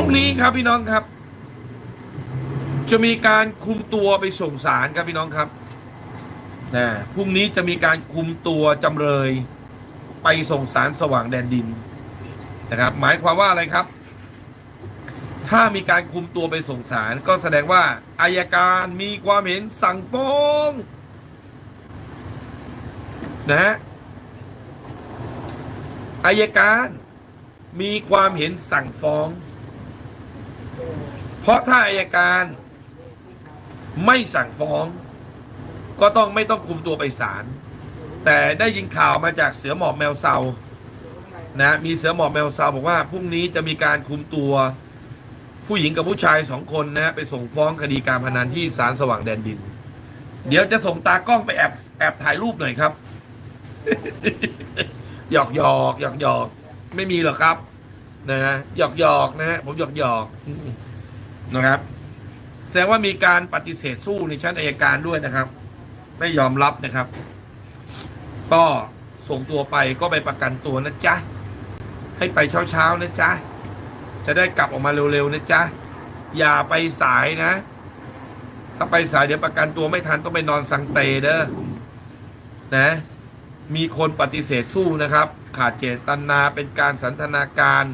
รุ่งนี้ครับพี่น้องครับ จะมีการคุมตัวไปส่งศาลครับพี่น้องครับนะพรุ่งนี้จะมีการคุมตัวจำเลยไปส่งศาลสว่างแดนดินนะครับ หมายความว่าอะไรครับ ถ้ามีการคุมตัวไปส่งศาลก็แสดงว่าอายการมีความเห็นสั่งฟ้องนะฮะอายการมีความเห็นสั่งฟ้อง เพราะถ้าอายการไม่สั่งฟ้อง ก็ต้องไม่ต้องคุมตัวไปศาลแต่ได้ยินข่าวมาจากเสือหมอบแมวเซานะมีเสือหมอบแมวเซาบอกว่าพรุ่งนี้จะมีการคุมตัวผู้หญิงกับผู้ชายสองคนนะไปส่งฟ้องคดีการพนันที่ศาลสว่างแดนดิน เดี๋ยวจะส่งตากล้องไปแอบแอบถ่ายรูปหน่อยครับหยอกหยอกหยอกหยอกไม่มีหรอกครับ นะฮะหยอกหยอกนะฮะผมหยอกหยอก นะครับ แสดงว่ามีการปฏิเสธสู้ในชั้นอายการด้วยนะครับ ไม่ยอมรับนะครับ ก็ส่งตัวไปก็ไปประกันตัวนะจ๊ะ ให้ไปเช้าๆนะจ๊ะ จะได้กลับออกมาเร็วๆนะจ๊ะ อย่าไปสายนะ ถ้าไปสายเดี๋ยวประกันตัวไม่ทันต้องไปนอนสังเตเด้อ นะ มีคนปฏิเสธสู้นะครับ ขาดเจตนาเป็นการสันทนาการ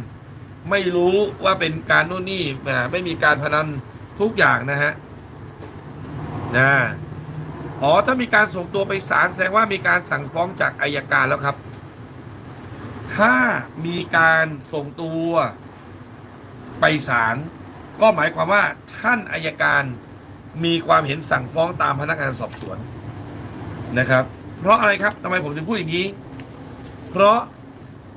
ไม่รู้ว่าเป็นการโน่นนี่ไม่มีการพนันทุกอย่างนะฮะนะอ๋อถ้ามีการส่งตัวไปศาลแสดงว่ามีการสั่งฟ้องจากอายการแล้วครับ ถ้ามีการส่งตัวไปศาลก็หมายความว่าท่านอายการมีความเห็นสั่งฟ้องตามพนักงานสอบสวนนะครับ เพราะอะไรครับทำไมผมถึงพูดอย่างนี้ เพราะ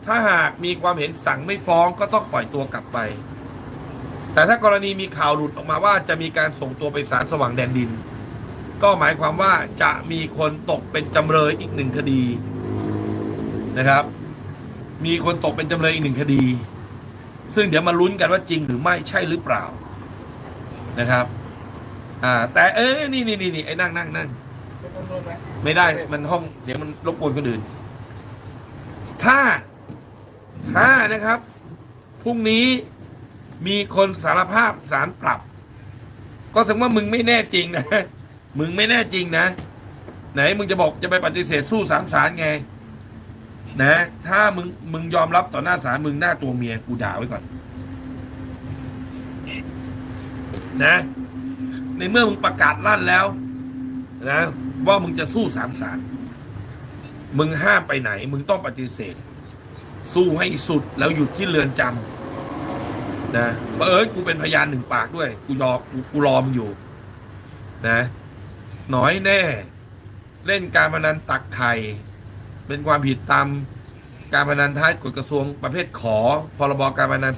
ถ้าหากมีความเห็นสั่งไม่ฟ้องก็ต้องปล่อยตัวกลับไป แต่ถ้ากรณีมีข่าวหลุดออกมาว่าจะมีการส่งตัวไปศาลสว่างแดนดิน ก็หมายความว่าจะมีคนตกเป็นจำเลยอีกหนึ่งคดีนะครับ มีคนตกเป็นจำเลยอีกหนึ่งคดี ซึ่งเดี๋ยวมาลุ้นกันว่าจริงหรือไม่ใช่หรือเปล่านะครับ อ่า แต่เอ้ยนี่นี่นี่นี่ไอ้นั่งนั่งนั่งไม่ได้มันห้องเสียงมันรบกวนคนอื่นถ้า ถ้านะครับ พรุ่งนี้มีคนสารภาพสารปรับ ก็แสดงว่ามึงไม่แน่จริงนะ มึงไม่แน่จริงนะ ไหนมึงจะบอกจะไปปฏิเสธสู้สามสารไง นะ ถ้ามึงมึงยอมรับต่อหน้าศาลมึงหน้าตัวเมียกูด่าไว้ก่อน นะ ในเมื่อมึงประกาศลั่นแล้ว นะ ว่ามึงจะสู้สามสารมึงห้ามไปไหน มึงต้องปฏิเสธ สู้ให้สุดแล้วหยุดที่เรือนจำนะเออกูเป็นพยานหนึ่งปากด้วย กูยอกูกูรอมึงอยู่ นะน้อยแน่ เล่นการพนันตักไข่เป็นความผิดตามการพนันท้ายกฎกระทรวงประเภทขอพรบการพนัน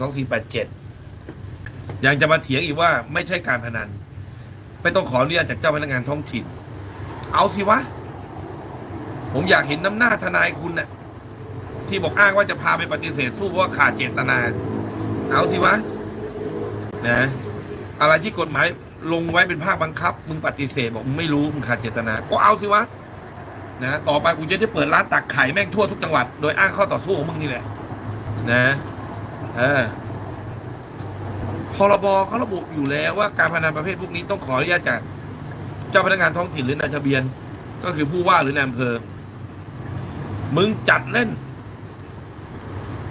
2487 ยังจะมาเถียงอีกว่าไม่ใช่การพนัน ไม่ต้องขออนุญาตจากเจ้าพนักงานท้องถิ่น เอาสิวะ ผมอยากเห็นน้ำหน้าทนายคุณน่ะ ที่บอกอ้างว่าจะพาไปปฏิเสธสู้เพราะว่าขาดเจตนา เอาสิวะนะอะไรที่กฎหมายลงไว้เป็นภาคบังคับ มึงปฏิเสธบอกมึงไม่รู้มึงขาดเจตนา ก็เอาสิวะนะต่อไปกูจะได้เปิดร้านตักไข่แม่งทั่วทุกจังหวัด โดยอ้างข้อต่อสู้ของมึงนี่แหละนะเออพรบเขาระบุอยู่แล้วว่าการพนันประเภทพวกนี้ต้องขออนุญาตจากเจ้าพนักงานท้องถิ่นหรือนายทะเบียน ก็คือผู้ว่าหรือนายอำเภอมึงจัดเล่น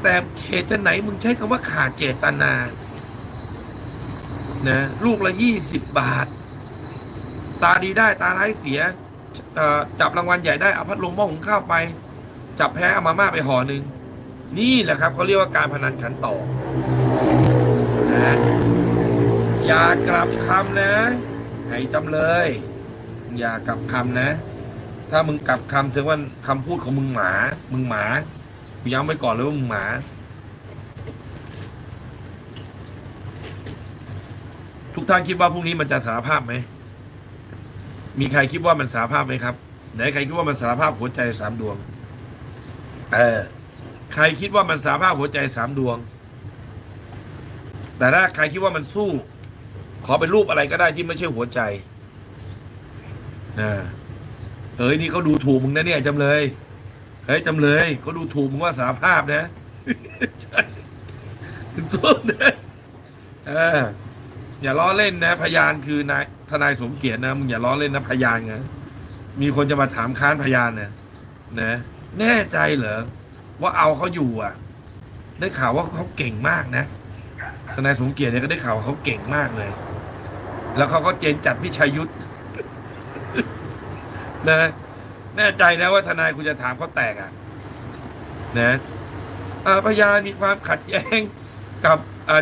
แต่เขตจะไหนมึงใช้คำว่าขาดเจตนา นะ ลูกละยี่สิบบาท ตาดีได้ตาร้ายเสีย จับรางวัลใหญ่ได้เอาพัดลมหม้อหุงข้าวไป จับแพ้เอามาม่าไปห่อหนึ่ง นี่แหละครับเขาเรียกว่าการพนันขันต่อนะอย่ากลับคำนะให้จำเลย อย่ากลับคำนะ ถ้ามึงกลับคำแสดงว่าคำพูดของมึงหมา มึงหมา กูย้ำไว้ก่อนเลยว่ามึงหมา ทุกท่านคิดว่าพรุ่งนี้มันจะสารภาพไหม มีใครคิดว่ามันสารภาพไหมครับ ไหนใครคิดว่ามันสารภาพหัวใจสามดวง เออ ใครคิดว่ามันสารภาพหัวใจสามดวง แต่ถ้าใครคิดว่ามันสู้ ขอเป็นรูปอะไรก็ได้ที่ไม่ใช่หัวใจนะเอ้ยนี่เขาดูถูกมึงนะเนี่ยจำเลย เฮ้ยจำเลยเขาดูถูกมึงว่าสาภาพนะใช่สู้นะเอออย่าล้อเล่นนะ พยานคือนายทนายสมเกียรตินะมึงอย่าล้อเล่นนะพยานไงมีคนจะมาถามค้านพยานนี่ยนะแน่ใจเหรอว่าเอาเขาอยู่อะ ได้ข่าวว่าเขาเก่งมากนะทนายสมเกียรติเนี่ยก็ได้ข่าวว่าเขาเก่งมากเลย แล้วเขาก็เจนจัดพิชัยยุทธนะ แน่ใจนะว่าทนายคุณจะถามเขาแตกอะนะพยานมีความขัดแย้งกับ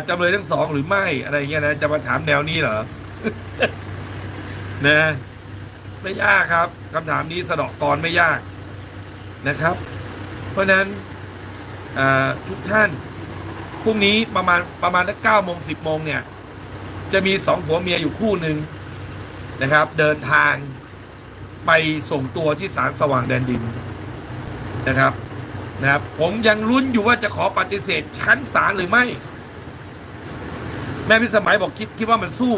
จำเลยทั้งสองหรือไม่อะไรเงี้ยนะจะมาถามแนวนี้เหรอนะ ไม่ยากครับคำถามนี้สะเดอกกรไม่ยากนะครับ เพราะฉะนั้นทุกท่านพรุ่งนี้ประมาณประมาณสักเก้าโมงสิบโมงเนี่ย จะมีสองผัวเมียอยู่คู่หนึ่งนะครับ เดินทาง ไปส่งตัวที่ศาลสว่างแดนดินนะครับนะครับ ผมยังลุ้นอยู่ว่าจะขอปฏิเสธชั้นศาลหรือไม่ แม่พิสมัยบอกคิดคิดว่ามันสู้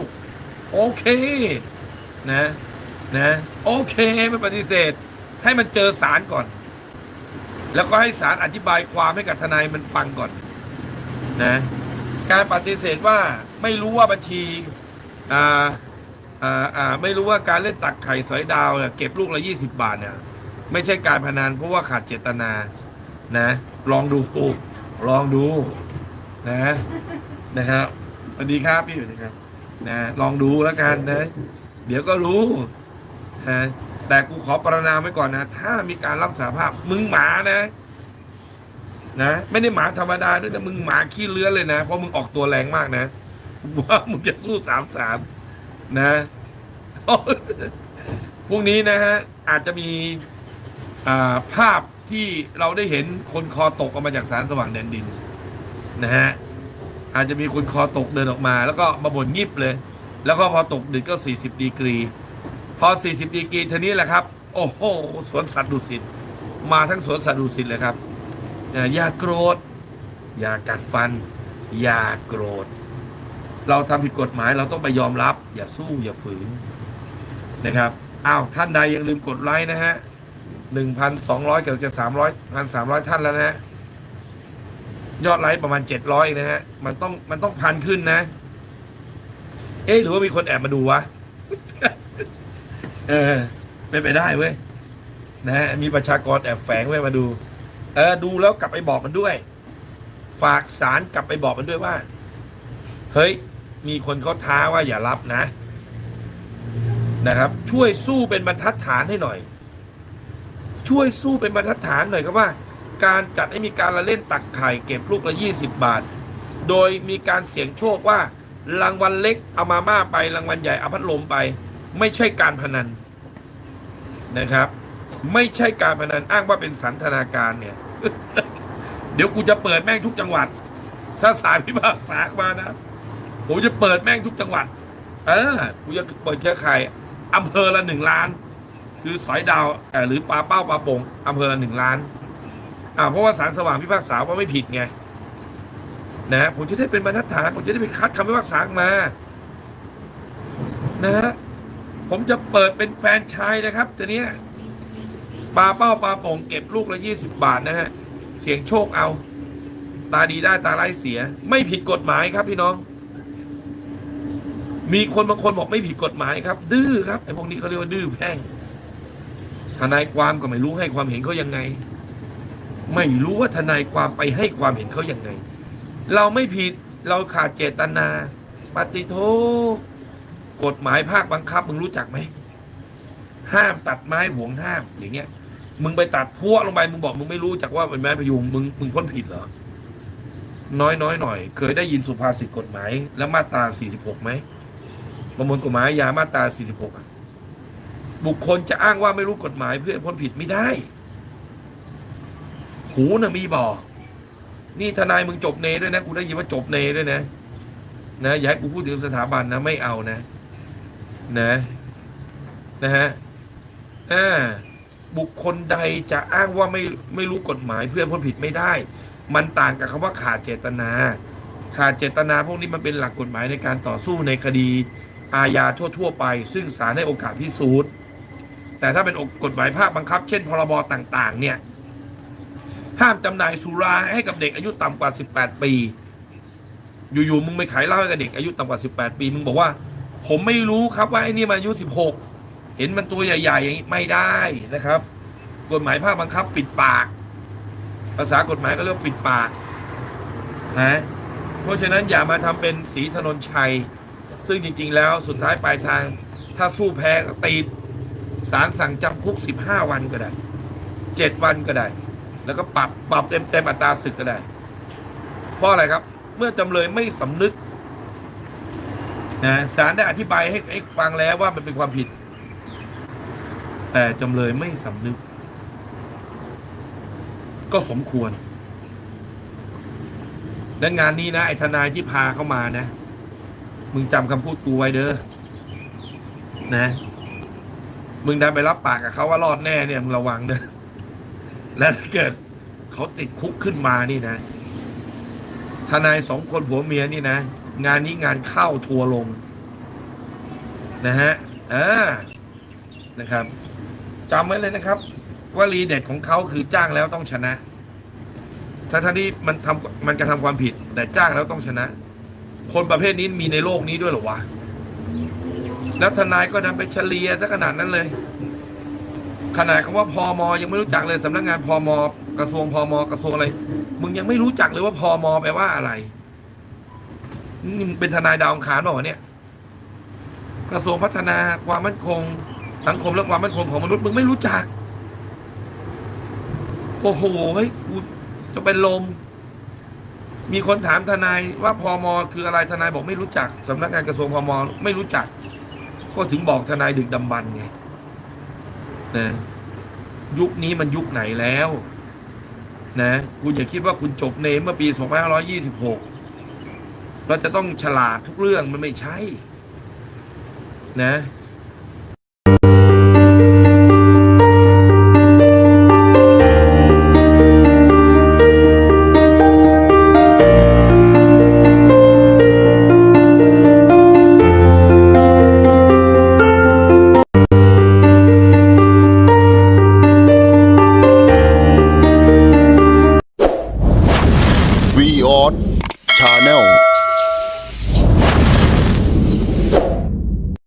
โอเค นะนะโอเคไม่ปฏิเสธ ให้มันเจอศาลก่อน แล้วก็ให้ศาลอธิบายความให้กับทนายมันฟังก่อน นะ การปฏิเสธว่าไม่รู้ว่าบัญชีอ่า อ่าอ่าไม่รู้ว่าการเล่นตักไข่สอยดาวเนี่ยเก็บลูกละยี่สิบาทเนี่ย ไม่ใช่การพนันเพราะว่าขาดเจตนานะ ลองดูลองดู นะ นะครับสวัสดีครับพี่สวัสดีครับนะลองดูแล้วกันนะ เดี๋ยวก็รู้นะแต่กูขอประนามไว้ก่อนนะ ถ้ามีการรับสาภาพมึงหมานะ นะไม่ได้หมาธรรมดาด้วยนะมึงหมาขี้เลื้อนเลยนะ เพราะมึงออกตัวแรงมากนะว่ามึงจะสู้สามสาม นะ พรุ่งนี้นะฮะ อาจจะมีาภาพที่เราได้เห็นคนคอตกออกมาจากสารสว่างแดนดิน นะฮะ อาจจะมีคนคอตกเดินออกมา แล้วก็มาบ่นงิบเลย แล้วก็พอตกดึกก็ 40 ดีกรี พอ 40 ดีกรีทีนี้แหละครับ โอ้โหสวนสัตว์ดุสิตมาทั้งสวนสัตว์ดุสิตเลยครับเอ่ออย่าโกรธ อย่ากัดฟัน อย่าโกรธ เราทำผิดกฎหมายเราต้องไปยอมรับ อย่าสู้อย่าฝืนนะครับอ้าวท่านใดยังลืมกดไลค์นะฮะ1,200เกือบจะ300 1,300ท่านแล้วนะฮะยอดไลค์ประมาณ700นะฮะมันต้องมันต้องพันขึ้นนะ เอ๊ะหรือว่ามีคนแอบมาดูวะเออเป็นไปได้เว้ยนะฮะมีประชากรแอบแฝงไว้ยมาดู เออดูแล้วกลับไปบอกมันด้วย ฝากสารกลับไปบอกมันด้วยว่า เฮ้ย มีคนเขาท้าว่าอย่ารับนะ นะครับ ช่วยสู้เป็นบรรทัดฐานให้หน่อย ช่วยสู้เป็นบรรทัดฐานหน่อยครับว่า การจัดให้มีการละเล่นตักไข่เก็บลูกละยี่สิบบาท โดยมีการเสี่ยงโชคว่ารางวัลเล็กเอามาม่าไปรางวัลใหญ่เอาพัดลมไป ไม่ใช่การพนันนะครับ ไม่ใช่การพนันอ้างว่าเป็นสันทนาการเนี่ย เดี๋ยวกูจะเปิดแม่งทุกจังหวัด ถ้าสารพิพากษามานะ ผมจะเปิดแม่งทุกจังหวัด เออกูจะเปิดเครือข่ายอำเภอละหนึ่งล้าน คือสอยดาวหรือปลาเป้าปลาปงอำเภอละหนึ่งล้าน อ่าเพราะว่าสารสว่างพิพากษาว่าไม่ผิดไงนะผมจะได้เป็นบรรทัดฐานผมจะได้ไปคัดคำพิพากษามา นะฮะผมจะเปิดเป็นแฟนชายนะครับทีเนี้ยปลาเป้าปลาโป่งเก็บลูกละยี่สิบบาทนะฮะ เสียงโชคเอา ตาดีได้ตาไร้เสีย ไม่ผิดกฎหมายครับพี่น้อง มีคนบางคนบอกไม่ผิดกฎหมายครับ ดื้อครับไอ้พวกนี้เขาเรียกว่าดื้อแพ่งทนายความก็ไม่รู้ให้ความเห็นเขายังไง ไม่รู้ว่าทนายความไปให้ความเห็นเขาอย่างไง เราไม่ผิดเราขาดเจตนา ปฏิโทกฎหมายภาคบังคับมึงรู้จักไหมห้ามตัดไม้ห่วงห้ามอย่างเงี้ย มึงไปตัดพัวลงไปมึงบอกมึงไม่รู้จักว่าเป็นไม้พยุงมึงมึงพ้นผิดเหรอน้อยน้อยหน่อย เคยได้ยินสุภาษิตกฎหมาย และมาตรา 46ไหม ประมวลกฎหมายยามาตรา 46อะบุคคลจะอ้างว่าไม่รู้กฎหมายเพื่อพ้นผิดไม่ได้ หูน่ะมีบอกนี่ทนายมึงจบเนด้วยนะกูได้ยินว่าจบเนด้วยนะ นะอย่าให้กูพูดถึงสถาบันนะไม่เอานะ นะ นะฮะอ่าบุคคลใดจะอ้างว่าไม่ไม่รู้กฎหมายเพื่อพ้นผิดไม่ได้ มันต่างกับคำว่าขาดเจตนา ขาดเจตนาพวกนี้มันเป็นหลักกฎหมายในการต่อสู้ในคดี อาญาทั่ว ๆ ไป ซึ่งศาลให้โอกาสพิสูจน์แต่ถ้าเป็นกฎหมายภาคบังคับ เช่น พรบต่างๆ เนี่ย ห้ามจำหน่ายสุราให้กับเด็กอายุต่ำกว่า 18 ปี อยู่ๆมึงไปขายเหล้าให้กับเด็กอายุต่ำกว่า 18 ปี มึงบอกว่า ผมไม่รู้ครับว่าไอ้นี่มันอายุ 16 เห็นมันตัวใหญ่ๆอย่างนี้ไม่ได้นะครับ กฎหมายภาคบังคับปิดปาก ภาษากฎหมายก็เรียกปิดปากนะเพราะฉะนั้นอย่ามาทำเป็นสีถนนชัย ซึ่งจริง ๆ แล้วสุดท้ายปลายทาง ถ้าสู้แพ้ก็ตีสารสั่งจำคุก 15 วันก็ได้ 7 วันก็ได้ แล้วก็ปรับปรับเต็มเต็มอัตราศึกก็ได้ เพราะอะไรครับ เมื่อจำเลยไม่สำนึกนะศาลได้อธิบายให้ให้ฟังแล้วว่ามันเป็นความผิด แต่จำเลยไม่สำนึก ก็สมควร และงานนี้นะไอ้ทนายที่พาเข้ามานะ มึงจำคำพูดกูไว้เด้อนะ มึงได้ไปรับปากกับเขาว่ารอดแน่เนี่ยมึงระวังเด้อและถ้าเกิดเขาติดคุกขึ้นมานี่นะ ทนายสองคนผัวเมียนี่นะ งานนี้งานเข้าทัวร์ลง นะฮะอ่านะครับจำไว้เลยนะครับว่าลีเด็ดของเขาคือจ้างแล้วต้องชนะถ้าท่านี้มันทำมันกระทำความผิด แต่จ้างแล้วต้องชนะ คนประเภทนี้มีในโลกนี้ด้วยหรอวะ แล้วทนายก็นำไปเฉลียซะขนาดนั้นเลย ขนาดคำว่าพอมยังไม่รู้จักเลยสำนักงานพอมกระทรวงพอมกระทรวงอะไร มึงยังไม่รู้จักเลยว่าพอมแปลว่าอะไรนี่เป็นทนายดาวองคารเปล่าวเนี่ย กระทรวงพัฒนาความมั่นคง สังคมและความมั่นคงของมนุษย์มึงไม่รู้จัก โอ้โหเฮ้ยกูจะเป็นลม มีคนถามทนายว่าพอมคืออะไรทนายบอกไม่รู้จักสำนักงานกระทรวงพมไม่รู้จัก ก็ถึงบอกทนายดึกดำบรรไงนะยุคนี้มันยุคไหนแล้ว นะ คุณอย่าคิดว่าคุณจบเนมเมื่อปี 2526 เราจะต้องฉลาดทุกเรื่องมันไม่ใช่ นะ